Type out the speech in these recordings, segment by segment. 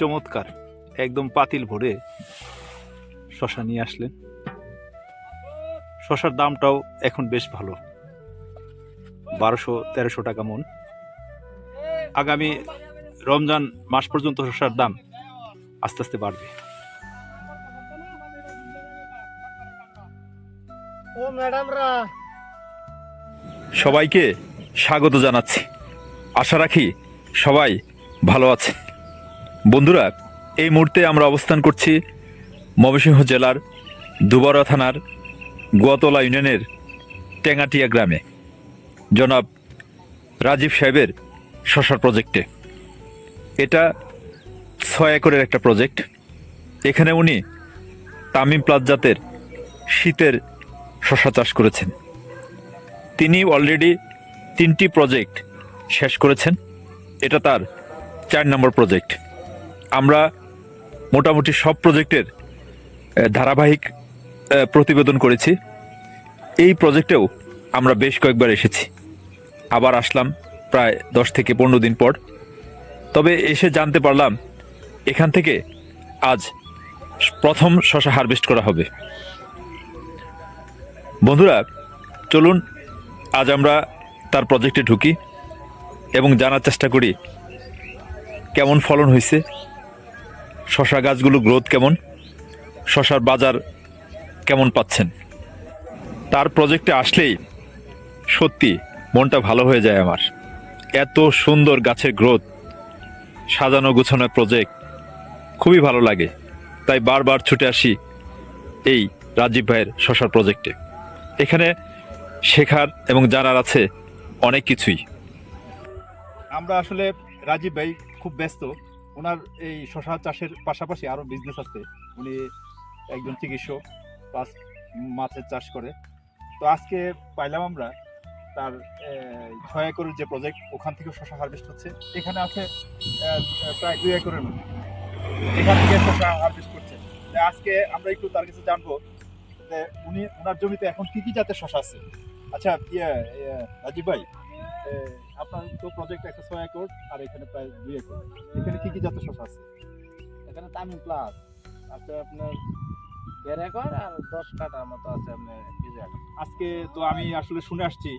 চমৎকার। একদম পাতিল ভরে শশা নিয়ে আসলেন। শশার দামটাও এখন বেশ ভালো। বারোশো তেরোশো টাকা মন। আগামী রমজান মাস পর্যন্ত শশার দাম আস্তে আস্তে বাড়বে। ও ম্যাডামরা। সবাইকে স্বাগত জানাচ্ছি। আশা রাখি সবাই ভালো আছে বন্ধুরা, এই মুহূর্তে আমরা অবস্থান করছি ময়মনসিংহ জেলার দুবরা থানার গোয়াতলা ইউনিয়নের টেঙ্গাটিয়া গ্রামে। জনাব রাজীব সাহেবের শশার প্রজেক্টে। এটা ছয় একরের একটা প্রজেক্ট। এখানে উনি তামিম প্লাস জাতের শীতের শশা চাষ করেছেন। তিনি অলরেডি তিনটি প্রজেক্ট শেষ করেছেন। এটা তার চার নম্বর প্রজেক্ট আমরা মোটামুটি সব প্রজেক্টের ধারাবাহিক প্রতিবেদন করেছি। এই প্রজেক্টেও আমরা বেশ কয়েকবার এসেছি। আবার আসলাম প্রায় দশ থেকে পনেরো দিন পর। তবে এসে জানতে পারলাম এখান থেকে আজ প্রথম শশা হারভেস্ট করা হবে। বন্ধুরা, চলুন আজ আমরা তার প্রজেক্টে ঢুকি এবং জানার চেষ্টা করি কেমন ফলন হয়েছে। শশা গাছগুলো গ্রোথ কেমন? শশার বাজার কেমন পাচ্ছেন? তার প্রজেক্টে আসলেই সত্যি মনটা ভালো হয়ে যায় আমার। এত সুন্দর গাছের গ্রোথ সাজানো গুছানো প্রজেক্ট খুবই ভালো লাগে। তাই বারবার ছুটে আসি এই রাজীব ভাইয়ের শশার প্রজেক্টে এখানে শেখার এবং জানার আছে অনেক কিছুই। আমরা আসলে রাজীব ভাই খুব ব্যস্ত। ওনার এই শশা চাষের পাশাপাশি আরও বিজনেস আছে। উনি একজন চিকিৎসক প্লাস মাছের চাষ করে। তো আজকে পাইলাম আমরা তার ছয় একরের যে প্রজেক্ট ওখান থেকে শশা হারভেস্ট হচ্ছে। এখানে আছে প্রায় দুই একরের এখান থেকে শশা হারভেস্ট করছে। আজকে আমরা একটু তার কাছে জানব যে উনি ওনার জমিতে এখন কী কী জাতের শশা আছে? আচ্ছা ইয়ে ইয়ে, রাজীব ভাই। আপনার তো প্রজেক্ট একটা ছয় একর আর এখানে প্রায় দুই একর এখানে কি কি জাতের শশা আছে? এখানে তামিম প্লাস আছে আপনার দেড় একর আর দশ কাটার মতো আছে আপনার আজকে তো আমি আসলে শুনে আসছি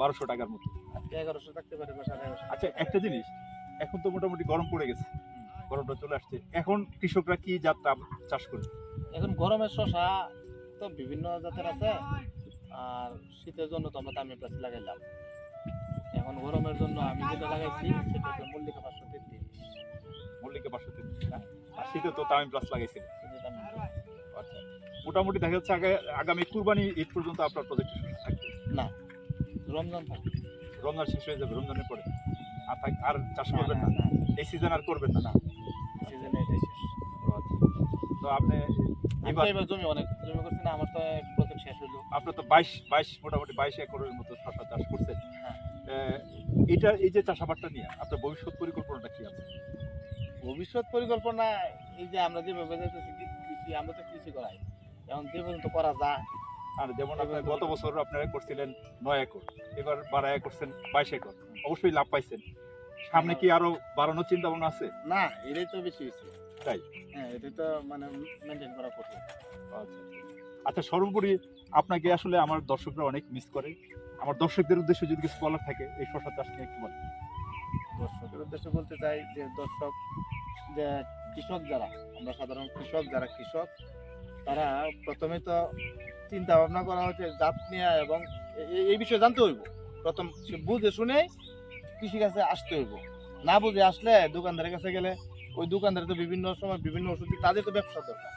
বারোশো টাকার মতো। আজকে এগারোশো থাকতে পারে বা সাড়ে এগারোশো আচ্ছা একটা জিনিস এখন তো মোটামুটি গরম পড়ে গেছে গরমটা চলে আসছে। এখন কৃষকরা কি জাত চাষ করে? এখন গরমের শশা তো বিভিন্ন জাতের আছে আর শীতের জন্য তো আমরা তামিম প্লাস লাগাইলাম। এখন গরমের জন্য আমি যেটা লাগাইছি সেটা হচ্ছে মল্লিকা পাঁচশো তেত্রিশ। মল্লিকা পাঁচশো তেত্রিশ না? আর শীতে তো তামিম প্লাস লাগাইছিল সেটা আচ্ছা। মোটামুটি দেখা যাচ্ছে আগে আগামী কুরবানি ঈদ পর্যন্ত আপনার প্রজেক্ট থাকবে না। রমজান থাকে। রমজান শেষ হয়ে যাবে রমজানের পরে। আর থাক- আর চাষ করবেন না এই সিজন আর করবেন না? সিজনে এটাই শেষ। আচ্ছা। তো আপনি এবার জমি অনেক জমি করছি না আমার তো প্রজেক্ট শেষ হলো আপনার তো বাইশ বাইশ মোটামুটি বাইশ একরের মতো শশা চাষ করছেন। এটা এই যে চাষাবাদটা নিয়ে আপনার ভবিষ্যৎ পরিকল্পনাটা কি আছে? ভবিষ্যৎ পরিকল্পনা এই যে আমরা যেভাবে যাইতেছি কৃষি আমরা তো কৃষি করাই। এখন যে পর্যন্ত করা যায় আর যেমন আপনার গত বছর আপনারা করছিলেন নয় একর এবার বাড়ায় করছেন বাইশ একর অবশ্যই লাভ পাইছেন। সামনে কি আরও বাড়ানোর চিন্তা ভাবনা আছে? না এটাই তো বেশি হয়েছে। তাই? হ্যাঁ এটাই তো মানে মেনটেন করা কঠিন। আচ্ছা। আচ্ছা সর্বোপরি আপনাকে আসলে আমার দর্শকরা অনেক মিস করে। আমার দর্শকদের উদ্দেশ্যে যদি কিছু বলার থাকে, এই শশা চাষ নিয়ে একটু বলেন। দর্শকের উদ্দেশ্যে বলতে চাই যে, দর্শক, যে কৃষক যারা, আমরা সাধারণ কৃষক, যারা কৃষক, তারা প্রথমে তো চিন্তা ভাবনা করা হচ্ছে জাত নেওয়া এবং এই বিষয়ে জানতে হইব। প্রথম বুঝে শুনে কৃষি কাছে আসতে হইব। না বুঝে আসলে দোকানদারের কাছে গেলে ওই দোকানদার তো বিভিন্ন সময় বিভিন্ন ওষুধ তাদের তো ব্যবসা দরকার।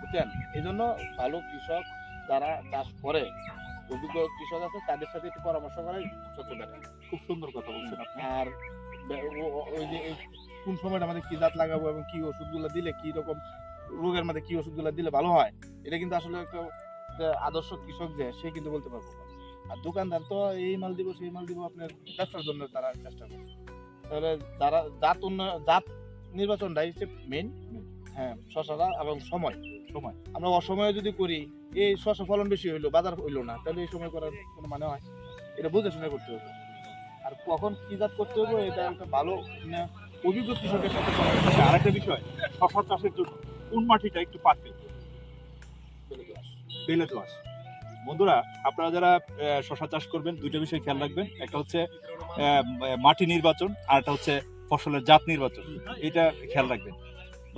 বুঝছেন এই জন্য ভালো কৃষক যারা চাষ করে অভিজ্ঞ কৃষক আছে তাদের সাথে একটু পরামর্শ করাই সবচেয়ে better। খুব সুন্দর কথা বলছেন আপনি আর ওই যে কোন সময়টা আমাদের কি জাত লাগাবো এবং কি ওষুধগুলো দিলে কি রকম রোগের মধ্যে কি ওষুধগুলো দিলে ভালো হয় এটা কিন্তু আসলে একটা আদর্শ কৃষক যে সে কিন্তু বলতে পারব। আর দোকানদার তো এই মাল দিব সেই মাল দিব আপনার ব্যবসার জন্য তারা চেষ্টা করে তাহলে যারা জাত উন্নয়ন জাত নির্বাচনটাই হচ্ছে মেন হ্যাঁ শশাটা এবং সময়। সময়। আমরা অসময়ে যদি করি এই শশা ফলন বেশি হইল বাজার হইল না তাহলে এই সময় করার কোনো মানে হয়? এটা বুঝে শুনে করতে হবে। আর কখন কি জাত করতে হবে এটা একটা ভালো মানে অভিজ্ঞ কৃষকের সাথে আরেকটা বিষয় শশা চাষের জন্য কোন মাটিটা একটু পারফেক্ট বেলে দোআঁশ বন্ধুরা আপনারা যারা শশা চাষ করবেন দুইটা বিষয় খেয়াল রাখবেন। একটা হচ্ছে মাটি নির্বাচন আর একটা হচ্ছে ফসলের জাত নির্বাচন। এটা খেয়াল রাখবেন।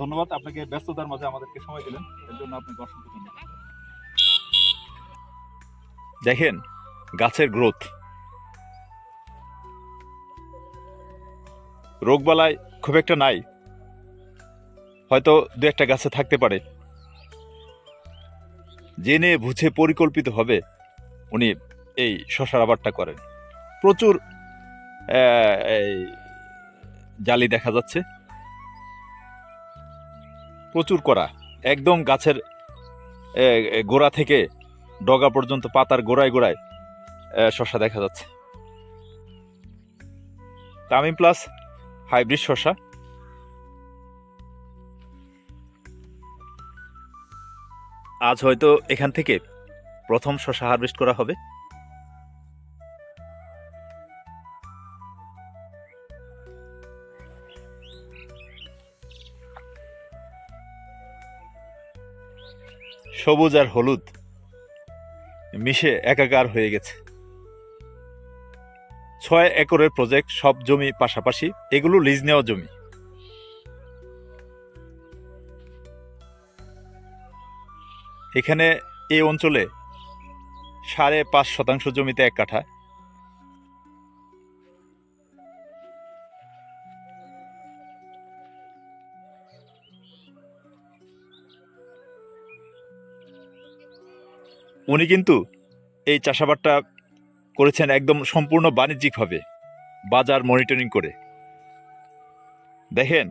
ধন্যবাদ, আপনাকে ব্যস্ততার মাঝে আমাদেরকে সময় দিলেন। এর জন্য আপনাকে অসংখ্য ধন্যবাদ। দেখেন, গাছের গ্রোথ রোগবালাই খুব একটা নাই। হয়তো দু একটা গাছে থাকতে পারে। জেনে বুঝে পরিকল্পিত হবে, উনি এই শশার আবারটা করেন। প্রচুর জালি দেখা যাচ্ছে। প্রচুর করা। একদম গাছের গোড়া থেকে ডগা পর্যন্ত পাতার গোড়ায় গোড়ায় শশা দেখা যাচ্ছে। তামিম প্লাস হাইব্রিড শশা। আজ হয়তো এখান থেকে প্রথম শশা হারভেস্ট করা হবে। সবুজ আর হলুদ মিশে একাকার হয়ে গেছে। ছয় একরের প্রজেক্ট সব জমি পাশাপাশি, এগুলো লিজ নেওয়া জমি। এখানে এই অঞ্চলে সাড়ে পাঁচ শতাংশ জমিতে এক কাঠা। উনি কিন্তু এই চাষাবাদটা করেছেন একদম সম্পূর্ণ বাণিজ্যিকভাবে, বাজার মনিটরিং করে। দেখেন,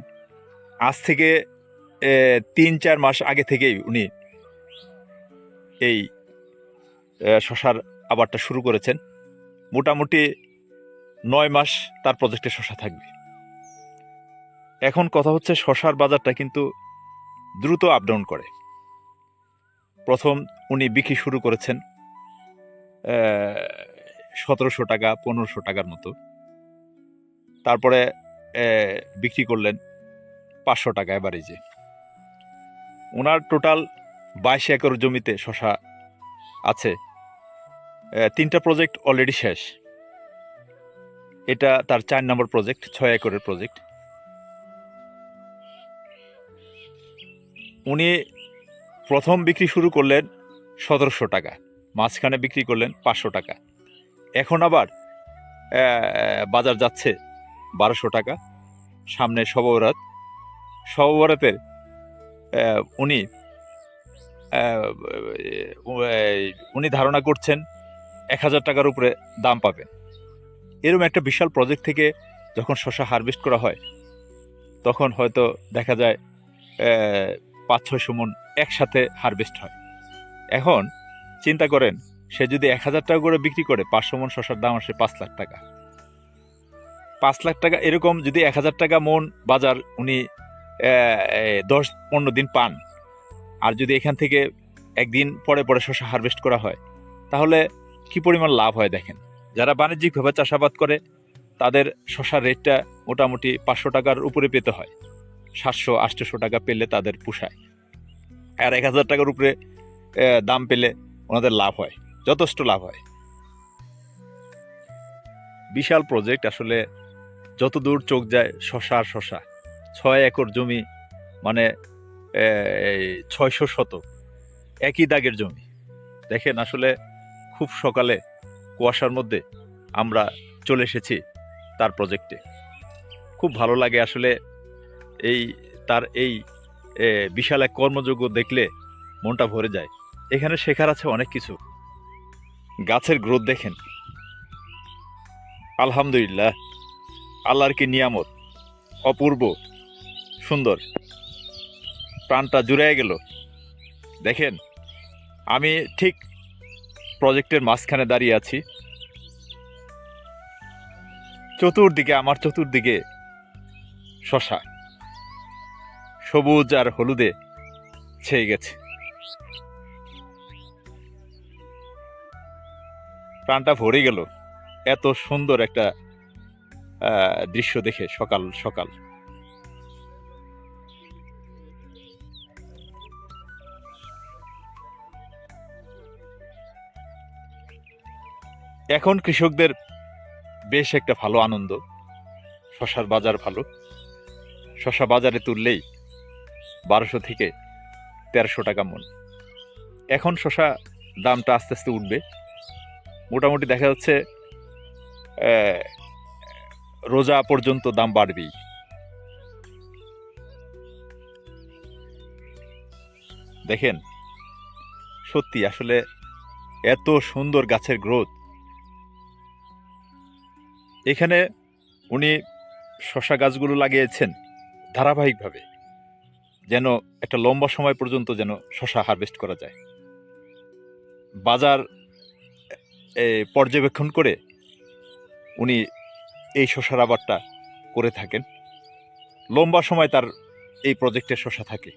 আজ থেকে তিন চার মাস আগে থেকেই উনি এই শশার আবারটা শুরু করেছেন। মোটামুটি নয় মাস তার প্রজেক্টে শশা থাকবে। এখন কথা হচ্ছে শশার বাজারটা কিন্তু দ্রুত আপ ডাউন করে। প্রথম উনি বিক্রি শুরু করেছেন সতেরোশো টাকা, পনেরোশো টাকার মতো। তারপরে বিক্রি করলেন পাঁচশো টাকা এভারেজে ওনার টোটাল বাইশ একর জমিতে শশা আছে। তিনটা প্রজেক্ট অলরেডি শেষ। এটা তার চার নম্বর প্রজেক্ট ছয় একরের প্রজেক্ট উনি প্রথম বিক্রি শুরু করলেন সতেরোশো টাকা মাঝখানে বিক্রি করলেন পাঁচশো টাকা। এখন আবার বাজার যাচ্ছে বারোশো টাকা। সামনে শববরাত শববরাতের আহ, উনি উনি ধারণা করছেন এক হাজার টাকার উপরে দাম পাবেন। এরকম একটা বিশাল প্রজেক্ট থেকে যখন শশা হারভেস্ট করা হয় তখন হয়তো দেখা যায় পাঁচ ছয়শো মন একসাথে হারভেস্ট হয়। এখন চিন্তা করেন, সে যদি এক হাজার টাকা করে বিক্রি করে, পাঁচশো মন শশার দাম আসে পাঁচ লাখ টাকা। পাঁচ লাখ টাকা এরকম যদি এক হাজার টাকা মন বাজার উনি দশ, পনেরো দিন পান, আর যদি এখান থেকে একদিন পরে পরে শশা হারভেস্ট করা হয়, তাহলে কি পরিমাণ লাভ হয় দেখেন? যারা বাণিজ্যিকভাবে চাষাবাদ করে, তাদের শশার রেটটা মোটামুটি পাঁচশো টাকার উপরে পেতে হয়। সাতশো আটশোশো টাকা পেলে তাদের পোষায়। আর এক হাজার টাকার উপরে দাম পেলে ওনাদের লাভ হয়, যথেষ্ট লাভ হয়। বিশাল প্রজেক্ট আসলে যত দূর চোখ যায় শশা শশা। ছয় একর জমি মানে ছয়শো শত একই দাগের জমি। দেখেন আসলে খুব সকালে কুয়াশার মধ্যে আমরা চলে এসেছি তার প্রজেক্টে খুব ভালো লাগে আসলে এই, তার এই বিশাল এক কর্মযোগ্য দেখলে মনটা ভরে যায়। এখানে শেখার আছে অনেক কিছু। গাছের গ্রোথ দেখেন। আলহামদুলিল্লাহ। আল্লাহর কি নিয়ামত? অপূর্ব। সুন্দর। প্রাণটা জুড়ে গেল। দেখেন, আমি ঠিক প্রজেক্টের মাঝখানে দাঁড়িয়ে আছি। চতুর্দিকে, আমার চতুর্দিকে শশা। সবুজ আর হলুদে ছেয়ে গেছে। প্রাণটা ভরে গেল। এত সুন্দর একটা দৃশ্য দেখে সকাল সকাল। এখন কৃষকদের বেশ একটা ভালো আনন্দ। শশার বাজার ভালো। শশা বাজারে তুললেই বারোশো থেকে তেরোশো টাকা মন। এখন শশা দামটা আস্তে আস্তে উঠবে। মোটামুটি দেখা যাচ্ছে রোজা পর্যন্ত দাম বাড়বেই। দেখেন, সত্যি আসলে এত সুন্দর গাছের গ্রোথ। এখানে উনি শশা গাছগুলো লাগিয়েছেন ধারাবাহিকভাবে। যেন একটা লম্বা সময় পর্যন্ত যেন শশা হারভেস্ট করা যায়। বাজার পর্যবেক্ষণ করে উনি এই শশার আবারটা করে থাকেন। লম্বা সময় তার এই প্রজেক্টের শশা থাকে।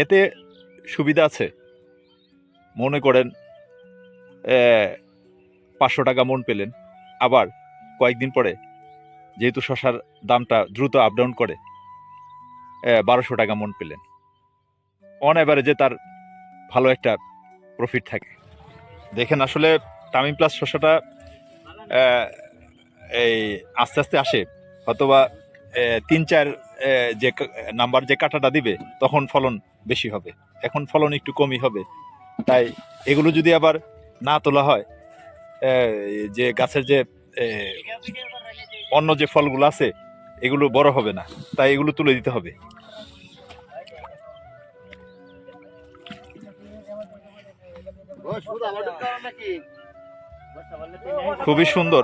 এতে সুবিধা আছে। মনে করেন পাঁচশো টাকা মন পেলেন। আবার কয়েকদিন পরে যেহেতু শশার দামটা দ্রুত আপ ডাউন করে বারোশো টাকা মন পেলেন। অন অ্যাভারেজে তার ভালো একটা প্রফিট থাকে। দেখেন আসলে তামিম প্লাস শশাটা এই আস্তে আস্তে আসে, অথবা তিন, চার যে নাম্বার যে কাটাটা দিবে, তখন ফলন বেশি হবে। এখন ফলন একটু কমই হবে। তাই এগুলো যদি আবার না তোলা হয় যে গাছের যে অন্য যে ফলগুলো আছে, এগুলো বড় হবে না। তাই এগুলো তুলে দিতে হবে। খুবই সুন্দর।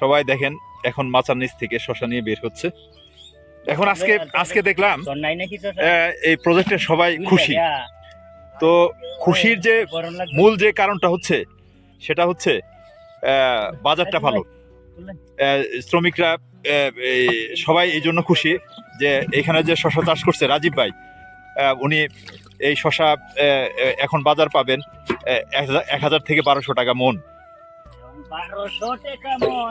সবাই দেখেন, এখন মাচার নিচ থেকে শশা নিয়ে বের হচ্ছে। এখন আজকে আজকে দেখলাম এই প্রজেক্টে সবাই খুশি। তো খুশির যে মূল যে কারণটা হচ্ছে, সেটা হচ্ছে বাজারটা ভালো। শ্রমিকরা সবাই এই জন্য খুশি যে এখানে যে শশা চাষ করছে রাজীব ভাই উনি এই শশা এখন বাজার পাবেন এক হাজার- এক হাজার থেকে বারোশো টাকা মন। মন।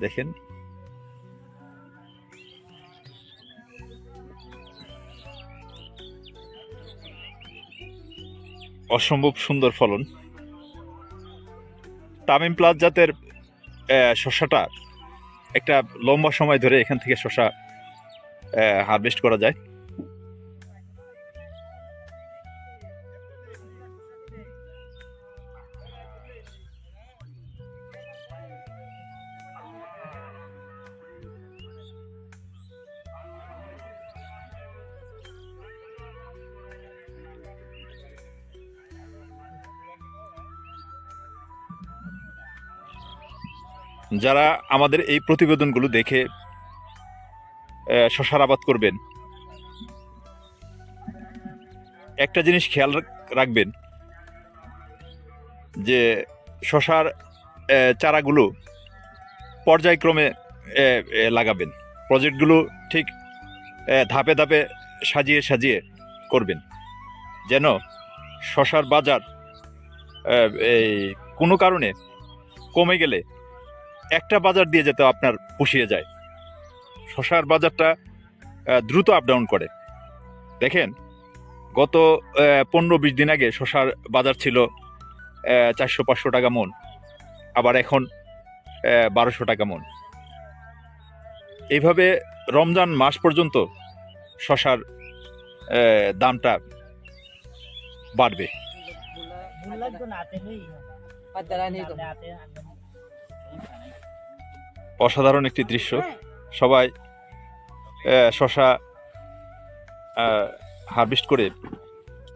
দেখেন অসম্ভব সুন্দর ফলন। তামিম প্লাস জাতের শশাটা একটা লম্বা সময় ধরে এখান থেকে শশা হারভেস্ট করা যায়। যারা আমাদের এই প্রতিবেদনগুলো দেখে শশার আবাদ করবেন। একটা জিনিস খেয়াল রাখবেন, যে শশার চারাগুলো পর্যায়ক্রমে লাগাবেন। প্রজেক্টগুলো ঠিক ধাপে ধাপে সাজিয়ে সাজিয়ে করবেন। যেন শশার বাজার এই কোনো কারণে কমে গেলে একটা বাজার দিয়ে যেতে আপনার পুষিয়ে যায়। শশার বাজারটা দ্রুত আপ ডাউন করে। দেখেন গত পনেরো বিশ দিন আগে শশার বাজার ছিল চারশো পাঁচশো টাকা মন। আবার এখন বারোশো টাকা মন। এইভাবে রমজান মাস পর্যন্ত শশার দামটা বাড়বে। অসাধারণ একটি দৃশ্য। সবাই শশা হারভেস্ট করে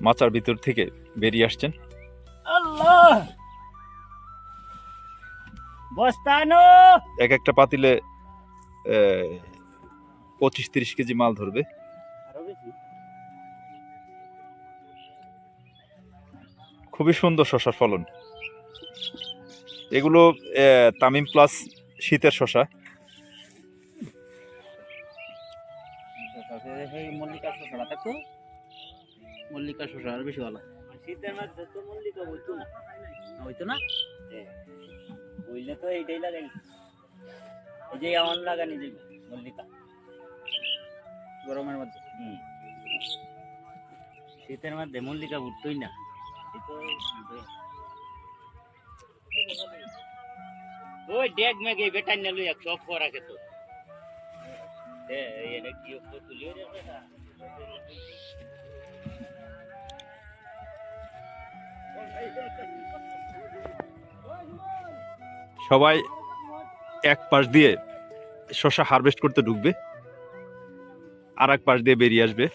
মাচার ভিতর থেকে বেরিয়ে আসছেন। এক একটা পাতিলে পঁচিশ তিরিশ কেজি মাল ধরবে। খুবই সুন্দর শশার ফলন। এগুলো তামিম প্লাস শীতের শশা। মল্লিকা আর বেশি ভালো। শীতের মধ্যে তো মল্লিকা না। হইতো না? বইলে তো এইটাই লাগাই এই যে এমন লাগানি যে মল্লিকা। গরমের মধ্যে। হুম। শীতের মধ্যে মল্লিকা উঠতোই না। উঠতোই। ওই ডেক মেঘে বেটাই না লই এক সব করা খেত এ কি তুলিও যাবে না সবাই এক পাশ দিয়ে শশা হারভেস্ট করতে ঢুকবে আর এক পাশ দিয়ে বেরিয়ে আসবে।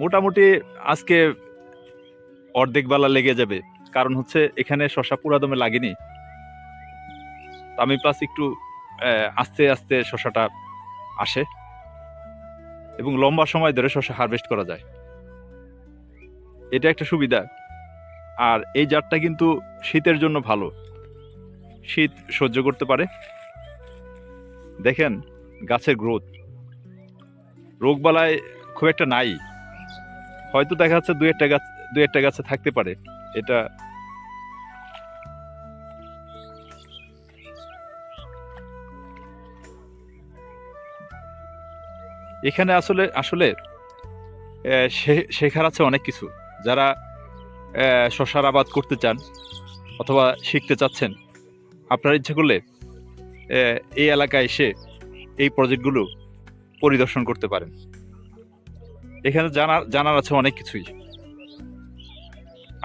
মোটামুটি আজকে অর্ধেক বেলা লেগে যাবে। কারণ হচ্ছে এখানে শশা পুরাদমে লাগেনি। আমি প্লাস একটু আস্তে আস্তে শশাটা আসে এবং লম্বা সময় ধরে শশা হারভেস্ট করা যায়। এটা একটা সুবিধা। আর এই জাতটা কিন্তু শীতের জন্য ভালো। শীত সহ্য করতে পারে। দেখেন গাছের গ্রোথ রোগবালায় খুব একটা নাই। হয়তো দেখা যাচ্ছে দু একটা গাছ দু একটা গাছে থাকতে পারে। এটা এখানে আসলে আসলে শেখার আছে অনেক কিছু। যারা শশার আবাদ করতে চান অথবা শিখতে চাচ্ছেন, আপনার ইচ্ছে করলে এই এলাকায় এসে এই প্রজেক্টগুলো পরিদর্শন করতে পারেন। এখানে জানার জানার আছে অনেক কিছুই।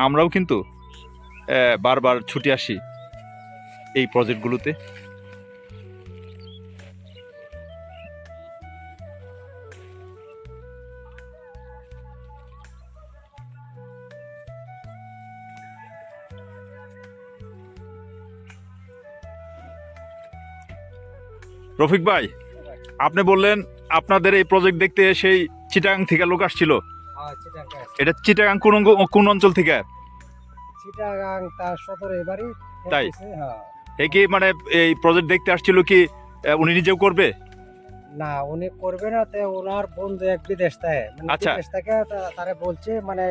আমরাও কিন্তু বারবার ছুটে আসি এই প্রজেক্টগুলোতে। রফিক ভাই, আপনি বললেন আপনাদের এই প্রজেক্ট দেখতে সেই চিটাং থেকে লোক আসছিল। এটা চিটাগাং কোন কোন অঞ্চল থেকে? চিটাগাং তার সদরে বাড়ি। তাই? হ্যাঁ এ কি মানে এই প্রজেক্ট দেখতে আসছিল কি উনি নিজেও করবে? না উনি করবে না তো ওনার বন্ধু এক বিদেশ থেকে। মানে আচ্ছা। বিদেশ থেকে তারা বলছে মানে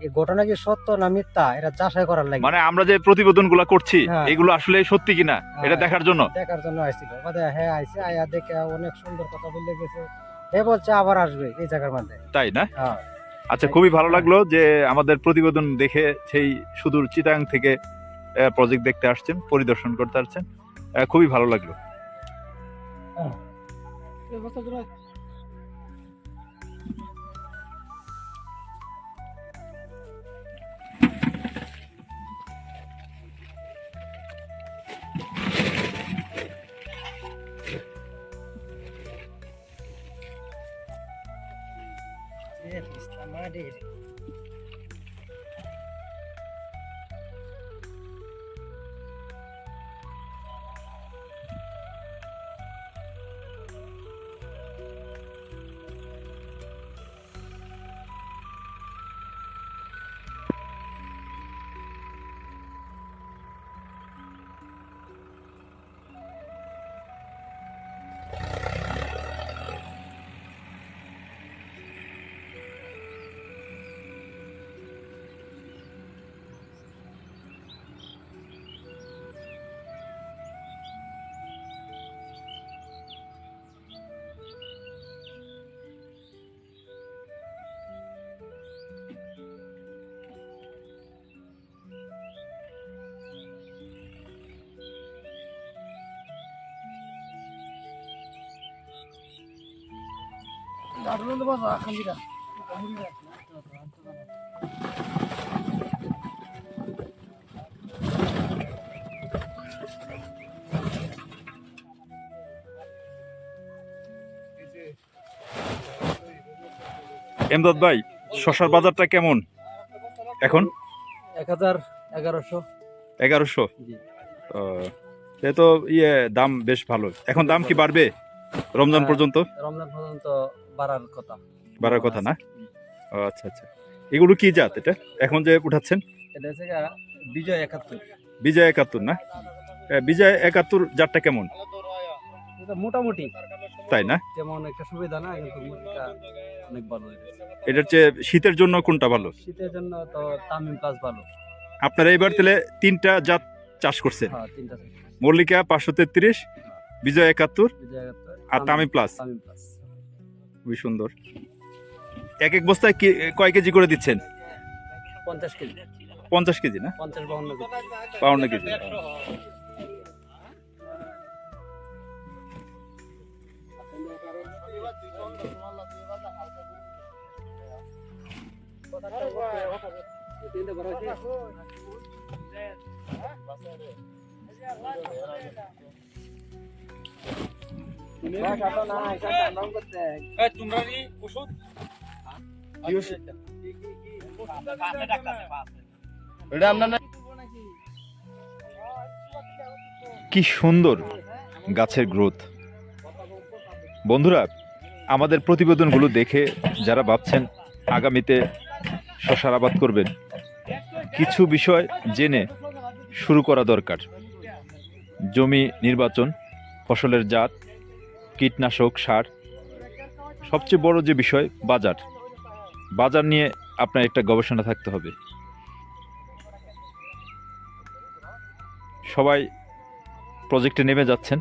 এই ঘটনা কি সত্য না মিথ্যা? এটা যাচাই করার লাগে। মানে আমরা যে প্রতিবেদন প্রতিবেদনগুলো করছি হ্যাঁ। এগুলো আসলে সত্যি কিনা? এটা হ্যাঁ। দেখার জন্য? দেখার জন্য আসছিল বাদে হ্যাঁ আইসে আয়া দেখে অনেক সুন্দর কথা বলে গেছে। হে বলছে আবার আসবে এই জায়গার মধ্যে। তাই না? হ্যাঁ। আচ্ছা খুবই ভালো লাগল যে আমাদের প্রতিবেদন দেখে সেই সুদূর চিতাং থেকে প্রজেক্ট দেখতে আসছেন পরিদর্শন করতে আসছেন। খুবই ভালো লাগল। এমদাদ ভাই শশার বাজারটা কেমন? এখন? এক হাজার এগারোশো। এগারোশো? তো ইয়ে দাম বেশ ভালো। এখন দাম কি বাড়বে রমজান হ্যাঁ। পর্যন্ত? রমজান পর্যন্ত বাড়ার কথা। বাড়ার কথা না? আচ্ছা আচ্ছা। এগুলো কি জাত এটা? এখন যে উঠাচ্ছেন? এটা হচ্ছে বিজয় একাত্তর। বিজয় একাত্তর না? বিজয় একাত্তর জাতটা কেমন? মোটামুটি। তাই না? তেমন একটা সুবিধা না কিন্তু অনেক ভালো এটার চেয়ে শীতের জন্য কোনটা ভালো? শীতের জন্য তো তামিম প্লাস ভালো। আপনারা এইবার তাহলে তিনটা জাত চাষ করছেন। হ্যাঁ মল্লিকা পাঁচশো তেত্রিশ বিজয় একাত্তর আর তামিম প্লাস খুবই সুন্দর। এক এক বস্তায় কি কয় কেজি করে দিচ্ছেন? পঞ্চাশ কেজি। পঞ্চাশ কেজি না? পঞ্চাশ বাউন্ন কেজি। বাউন্ন কেজি। আপনার কি সুন্দর গাছের গ্রোথ। বন্ধুরা, আমাদের প্রতিবেদনগুলো দেখে যারা ভাবছেন আগামীতে শশার আবাদ করবেন, কিছু বিষয় জেনে শুরু করা দরকার। জমি নির্বাচন, ফসলের জাত কীটনাশক, সার। সবচেয়ে বড় যে বিষয়, বাজার। বাজার নিয়ে আপনার একটা গবেষণা থাকতে হবে। সবাই প্রজেক্টে নেমে যাচ্ছেন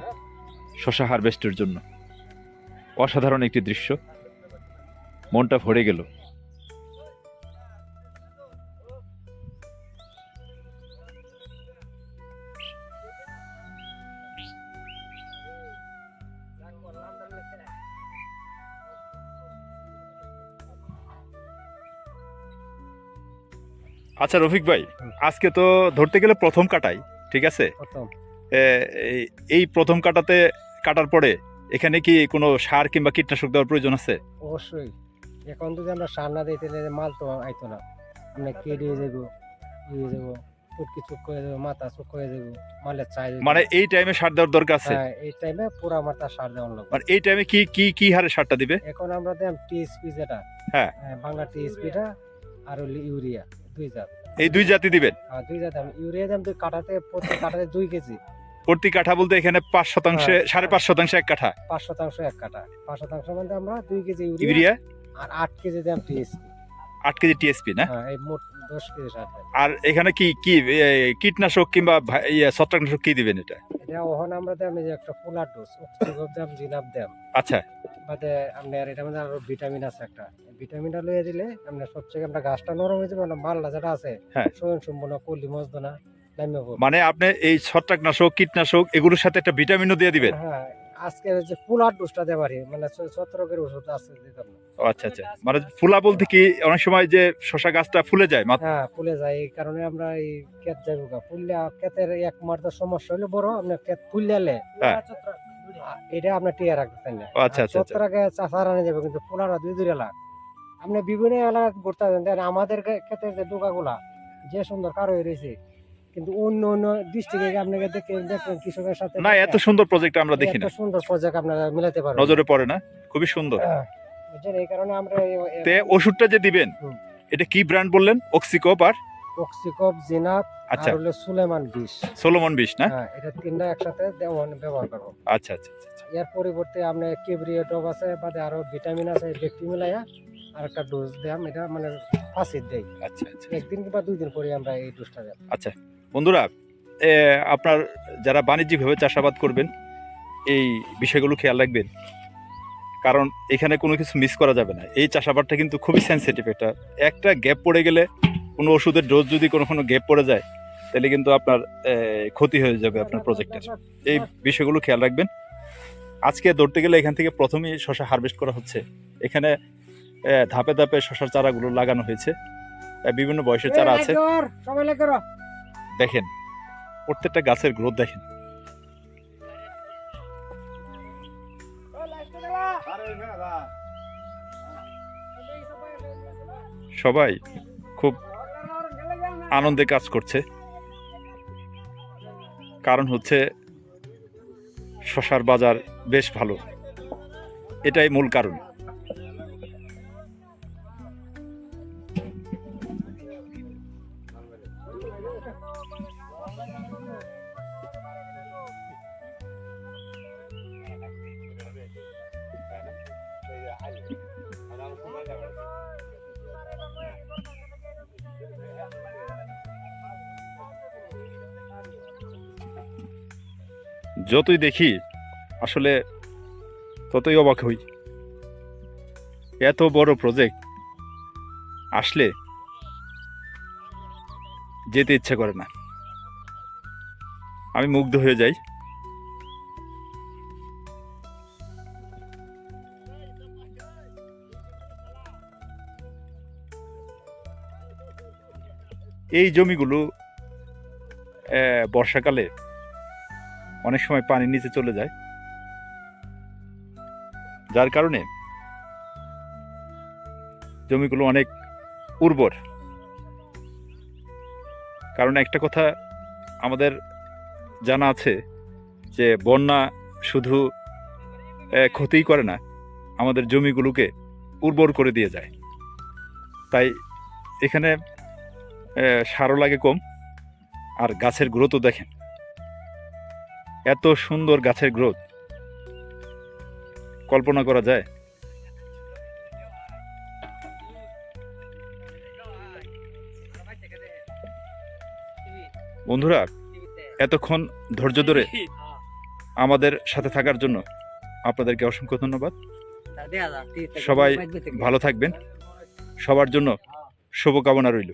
শশা হারভেস্টের জন্য। অসাধারণ একটি দৃশ্য। মনটা ভরে গেল। আচ্ছা রফিক ভাই আজকে তো ধরতে গেলে প্রথম কাটাই ঠিক আছে? এই- প্রথম কাটাতে কাটার পরে এখানে কি কোনো সার কিংবা কীটনাশক দেওয়ার প্রয়োজন আছে? অবশ্যই। এখন যদি আমরা সার না দিই তাহলে মাল তো আইতো না। আমরা কেটে যাব ইয়ে যাব ফুটকি চুপ করে যাব মাথা চুপ করে যাব মালের চাই মানে এই টাইমে সার দেওয়ার দরকার আছে? হ্যাঁ এই টাইমে পুরা মাথা সার দেওয়ার লাগবে। মানে এই টাইমে কি কি কি হারে সারটা দিবে? এখন আমরা দিলাম টিএসপি যেটা হ্যাঁ। বাংলা টিএসপিটা আর ইউরিয়া। দুই জাত। এই দুই জাতি দিবেন? হ্যাঁ দুই জাত আমি। ইউরিয়া দাম তো কাঠাতে প্রতি কাঠাতে দুই কেজি। প্রতি কাঠা বলতে এখানে পাঁচ শতাংশে হ্যাঁ। সাড়ে পাঁচ শতাংশ এক কাঠা? পাঁচ শতাংশ এক কাঠা। পাঁচ শতাংশ মানে আমরা দুই কেজি ইউরিয়া? আর আট কেজি দাম টিএসপি। আট কেজি টিএসপি না? হ্যাঁ এই মোট আর এখানে কি কি কীটনাশক কিংবা ইয়ে, ছত্রাকনাশক কি দিবেন এটা? এটা ওখানে আমরা দাম যে একটা ফুলার ডোজ অক্সিগোপ দাম জিনাপ দাম আচ্ছা। বাদে আপনার এটা মধ্যে আরও ভিটামিন আছে একটা। ভিটামিনটা লইয়ে দিলে আপনার সবচেয়ে আমরা গাছটা নরম হয়ে যাবে না মালটা যেটা আছে হ্যাঁ। স্বয়ং সম্পূর্ণ কলি মজদনা মানে আপনি এই ছত্রাকনাশক কীটনাশক এগুলোর সাথে একটা ভিটামিনও দিয়ে দিবেন? হ্যাঁ আজকে যে ফুলার ডোজটা দেওয়া পারি মানে ছত্রকের ওষুধ আছে দিতাম না। আচ্ছা আচ্ছা। মানে ফুলা বলতে কি অনেক সময় যে শশা গাছটা ফুলে যায় হ্যাঁ ফুলে যায়। এই কারণে আমরা এই ক্ষেত যাইব গা ফুললে ক্ষেতের এক মার তো সমস্যা হলে বড় আপনার ক্ষেত ফুললে হ্যাঁ। এটা আপনার টিয়া রাখতেন না। আচ্ছা, আচ্ছা, আচ্ছা। ছত্রাকে চাষার আনে যাবে কিন্তু ফুলারা দুই দুই এলাকা আপনি বিভিন্ন এলাকা ঘুরতে আমাদের ক্ষেতের যে ডোকাগুলা যে সুন্দর কারও হয়ে রয়েছে কিন্তু অন্য অন্য ডিস্ট্রিক্টে আপনাকে দেখে দেখবেন কৃষকের সাথে না এত সুন্দর প্রজেক্ট আমরা দেখি না। সুন্দর প্রজেক্ট আপনারা মিলাতে পারবেন। নজরে পড়ে না? খুবই সুন্দর। হ্যাঁ, বুঝছেন এই কারণে আমরা তে ওষুধটা যে দিবেন এটা কি ব্র্যান্ড বললেন? অক্সিকপ আর? অক্সিকপ জিনাপ আচ্ছা। হলো সুলেমান বিষ সোলোমন বিষ না? হ্যাঁ এটা তিনটা একসাথে দেওয়ান ব্যবহার করব। আচ্ছা আচ্ছা আচ্ছা, আচ্ছা। এর পরিবর্তে আপনার কেব্রিও ডব আছে বাদে আরও ভিটামিন আছে ব্যক্তি মিলাইয়া আর একটা ডোজ দেয়াম। এটা মানে ফাঁসির দেই। আচ্ছা আচ্ছা। একদিন কিংবা দুই দিন পরে আমরা এই ডোজটা দেব। বন্ধুরা আপনার যারা বাণিজ্যিকভাবে চাষাবাদ করবেন, এই বিষয়গুলো খেয়াল রাখবেন। কারণ এখানে কোনো কিছু মিস করা যাবে না। এই চাষাবাদটা কিন্তু খুবই সেন্সিটিভ একটা। একটা গ্যাপ পড়ে গেলে কোনো ওষুধের ডোজ যদি কোনো কোনো গ্যাপ পড়ে যায়, তাহলে কিন্তু আপনার ক্ষতি হয়ে যাবে আপনার প্রজেক্টের এই বিষয়গুলো খেয়াল রাখবেন। আজকে ধরতে গেলে এখান থেকে প্রথমেই শশা হারভেস্ট করা হচ্ছে। এখানে ধাপে ধাপে শশার চারাগুলো লাগানো হয়েছে। বিভিন্ন বয়সের চারা আছে। দেখেন, প্রত্যেকটা গাছের গ্রোথ দেখেন। সবাই খুব আনন্দে কাজ করছে। কারণ হচ্ছে, শশার বাজার বেশ ভালো। এটাই মূল কারণ। যতই দেখি, আসলে ততই অবাক হই। এত বড় প্রজেক্ট আসলে যেতে ইচ্ছে করে না। আমি মুগ্ধ হয়ে যাই। এই জমিগুলো বর্ষাকালে অনেক সময় পানির নিচে চলে যায়। যার কারণে জমিগুলো অনেক উর্বর। কারণ একটা কথা আমাদের জানা আছে যে, বন্যা শুধু ক্ষতিই করে না, আমাদের জমিগুলোকে উর্বর করে দিয়ে যায়। তাই এখানে সারও লাগে কম, আর গাছের গ্রোথও দেখেন। এত সুন্দর গাছের গ্রোথ। কল্পনা করা যায়। বন্ধুরা, এতক্ষণ ধৈর্য ধরে আমাদের সাথে থাকার জন্য আপনাদেরকে অসংখ্য ধন্যবাদ। সবাই ভালো থাকবেন। সবার জন্য শুভকামনা রইল।